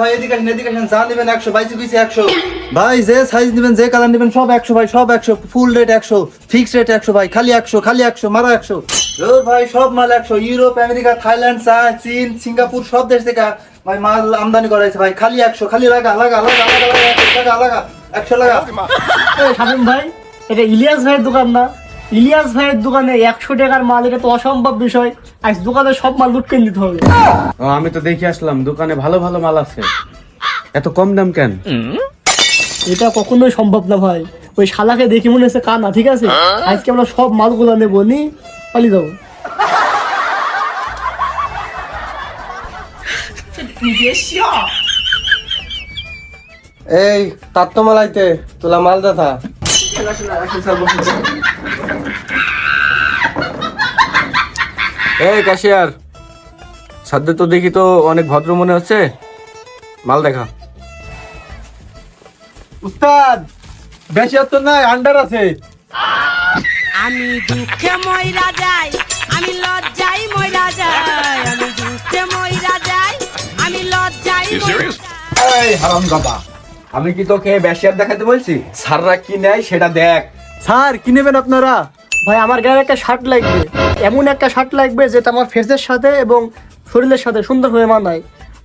ভাই এদিকে আসেন এদিকে আসেন যা নেবেন একশো বাইশে পিসে একশো। ভাই যে সাইজ নেবেন যে কালার নেবেন সব একশো ভাই সব একশো ফুল রেট একশো ফিক্সড রেট একশো ভাই খালি একশো খালি একশো মারা একশো। ও ভাই সব মাল একশো। ইউরোপ আমেরিকা থাইল্যান্ড চা চীন সিঙ্গাপুর সব দেশ থেকে ভাই মাল আমদানি করা হয়েছে ভাই। খালি একশো খালি লাগা লাগা লাগা লাগা লাগা একশো লাগা লাগা একশো লাগা। ভাই এটা ইলিয়াস ভাইয়ের দোকান না? ইলিয়াস ভাইয়ের দোকানে একশো টাকার মাল এটা তো অসম্ভব বিষয়। আজ দোকানে সব মাল লুট করে দিতে হবে। ও, আমি তো দেখে আসলাম দোকানে ভালো ভালো মাল আছে। এত কম দাম কেন? এটা কখনোই সম্ভব না ভাই। ওই শালাকে দেখে মনে হচ্ছে কানা ঠিক আছে? আজকে আমরা সব মালগুলো নেব নি পালিয়ে যাব। এই তার তো মালাইতে তোলা মাল দাথা এই ক্যাশিয়ার সাদ্য তো দেখি তো অনেক ভদ্র মনে হচ্ছে। মাল দেখা। উস্তাদ বেশি আর তো নাই আন্ডার আছে। আমি দুঃখে ময়রা যাই আমি লজ্জাই ময়রা যাই। আমি দুঃখে ময়রা যাই আমি লজ্জাই এই হারাম দাদা আমি কি তোকে ব্যাশিয়ার দেখাতে বলছি? সাররা কি নেয় সেটা দেখ। স্যার কি নেবেন আপনারা? ভাই আমার গায়ে একটা শার্ট লাগবে। এমন একটা শার্ট লাগবে যেটা আমার ফেসের সাথে এবং শরীরের সাথে সুন্দর হয়ে মানায়।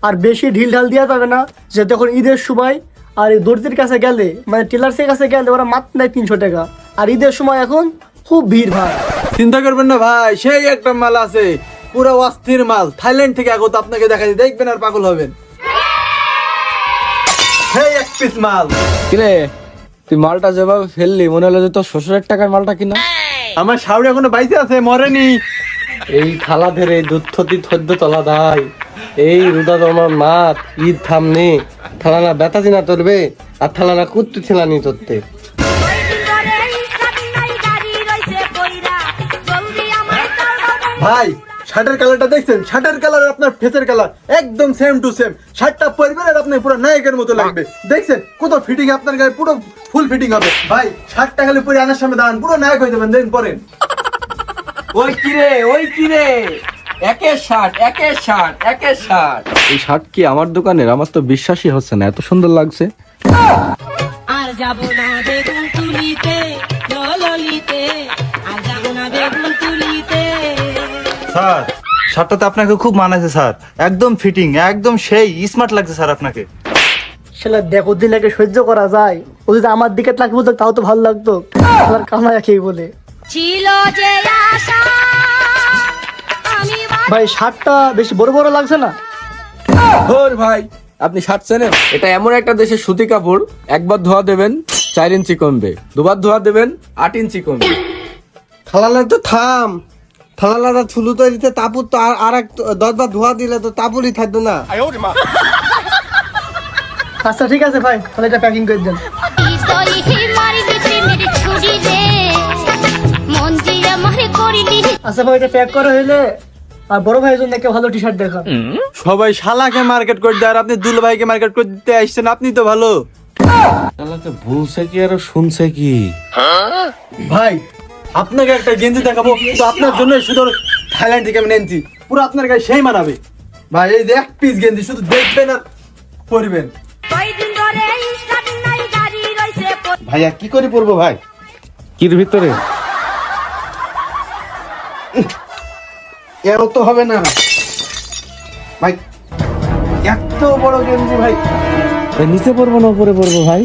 আর বেশি ঢিল ঢাল দেওয়া যাবে না যে তখন ঈদের সময় আর এই দর্জির কাছে গেলে মানে টেলার্সের কাছে গেলে ওরা মাত্র নেয় তিনশো টাকা। আর ঈদের সময় এখন খুব ভিড় ভাই। চিন্তা করবেন না ভাই সেই একটা মাল আছে পুরো অস্থির মাল। থাইল্যান্ড থেকে আগত আপনাকে দেখা যায় দেখবেন আর পাগল হবেন। সেই এক পিস মাল। কিরে তুই মালটা যেভাবে ফেললি মনে হলো যে তোর শ্বশুরের টাকার মালটা কিনা? আমার শাউরি এখনও বাইতে আছে মরেনি। এই থালা ধরে দুধ থতি থদ্য তলা দাই এই রুদা তোমার মাত ঈদ থামনি। থালানা ব্যথা চিনা তোরবে আর থালানা কুত্তু ছিলানি তোরতে ভাই শার্টের কালারটা দেখছেন? শার্টের কালার আপনার ফেসের কালার একদম সেম টু সেম শার্টটা পরবেন আর আপনি পুরো নায়কের মতো লাগবে। দেখছেন? কত ফিটিং আপনার গায়ে পুরো ফুল ফিটিং হবে। ভাই শার্টটা খালি পরে আনার সামনে দাঁড়ান পুরো নায়ক হয়ে যাবেন দেখেন পরেন। ওই কিরে ওই কিরে একের শার্ট একের শার্ট একের শার্ট। এই শার্ট কি আমার দোকানের? আমার তো বিশ্বাসই হচ্ছে না এত সুন্দর লাগছে। আর যাব না বেগুন তুলিতে ললিতে আর স্যার। শার্টটাতে আপনাকে খুব মানাইছে স্যার। একদম ফিটিং একদম সেই স্মার্ট লাগছে স্যার আপনাকে। সেটা দেখো দিন একে সহ্য করা যায়। ও যদি আমার দিকে তাকে বলতো তাও তো ভালো লাগতো। কানা খেয়ে বলে। ছিল যে আশা ভাই শার্টটা বেশি বড় বড় লাগছে না? ওর ভাই আপনি শার্ট চেনেন? এটা এমন একটা দেশের সুতি কাপড় একবার ধোয়া দেবেন চার ইঞ্চি কমবে। দুবার ধোয়া দেবেন আট ইঞ্চি কমবে। খালালে তো থাম। থালালাটা থুলু তৈরিতে তাপুর তো আর আর এক দশবার ধোয়া দিলে তো তাপুরই থাকতো না। আচ্ছা ঠিক আছে ভাই তাহলে এটা প্যাকিং করে দেন। দিতে আচ্ছা ভাই এটা প্যাক করা হইলে আর বড় ভাইয়ের জন্য একটা ভালো টি শার্ট দেখা সবাই শালাকে মার্কেট করে দেয় আর আপনি দুল ভাইকে মার্কেট করে দিতে আসছেন আপনি তো ভালো। শালাকে বলছে কি আর শুনছে কি? ভাই আপনাকে একটা গেঞ্জি দেখাবো তো আপনার জন্য শুধু থাইল্যান্ড থেকে আমি এনেছি পুরো আপনার গায়ে সেই মানাবে। ভাই এই যে এক পিস গেঞ্জি শুধু দেখবেন আর পরবেন। ভাইয়া কি করে পরবো ভাই? কির ভিতরে? এও তো হবে না। ভাই এত বড় গেঞ্জি ভাই। নিচে পড়ব না উপরে পড়ব ভাই?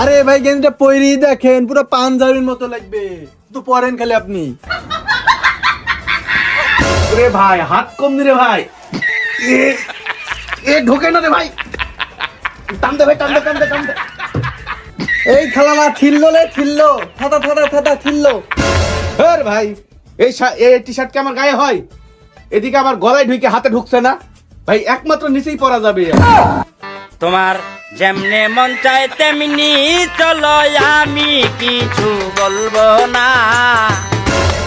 আরে ভাই গেঞ্জিটা পরি দেখেন পুরো পাঞ্জাবির মতো লাগবে। তো পরেন খালি আপনি। রে ভাই হাত কম রে ভাই। এ এ ঢোকে না রে ভাই। টান দে ভাই টান দে টান দে টান দে এই থালালা থিললো লে থিললো। থাতা থাতা থাতা থিললো। ভাই এই এই টি শার্ট কি আমার গায়ে হয়? এদিকে আবার গলায় ঢুকে হাতে ঢুকছে না। ভাই একমাত্র নিচেই পরা যাবে। তোমার যেমনে মন চায় তেমনি চলো আমি কিছু বলব না।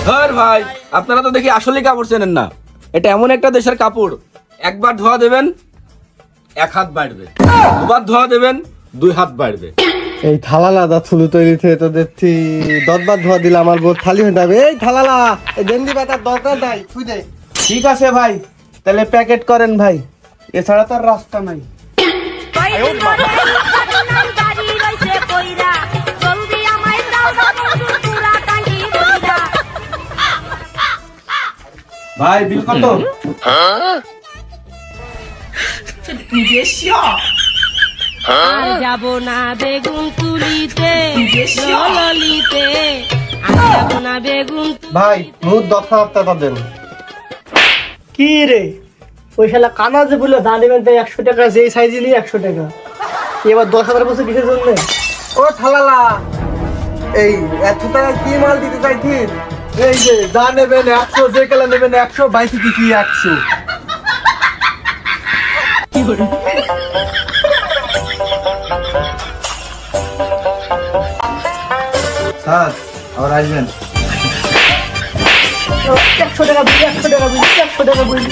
ধর ভাই আপনারা তো দেখি আসলে কাপড় চেনেন না। এটা এমন একটা দেশের কাপড়। একবার ধোয়া দেবেন এক হাত বাড়বে। দুবার ধোয়া দেবেন দুই হাত বাড়বে। এই থালালা দা থুলু তৈরিতে তো দেখছি। দশবার ধোয়া দিলে আমার বোধ থালি হয়ে যাবে। এই থালালা এই গেঞ্জি পাতার দরকার নাই তুই দে। ঠিক আছে ভাই তাহলে প্যাকেট করেন ভাই। এছাড়া তো আর রাস্তা নাই। ভাই বিল কত? আর যাব না বেগুন তুলিতে ললিতে আর যাব না বেগুন। ভাই মুখ দফা হপ্তাটা দেন। কি রে? ওই শালা কানা যে বলল দা নেবেন তাই একশো টাকা যেই সাইজে নিয়ে একশো টাকা। এবার দশ হাজার বছর কিসের জন্য? ও থালালা এই এত টাকা কি মাল দিতে চাইছিস? এই যে যা নেবেন একশো যে কালা নেবেন একশো বাইশে কিছু একশো। স্যার আবার আসবেন। একশো টাকা বিল একশো টাকা বিল একশো টাকা বিল।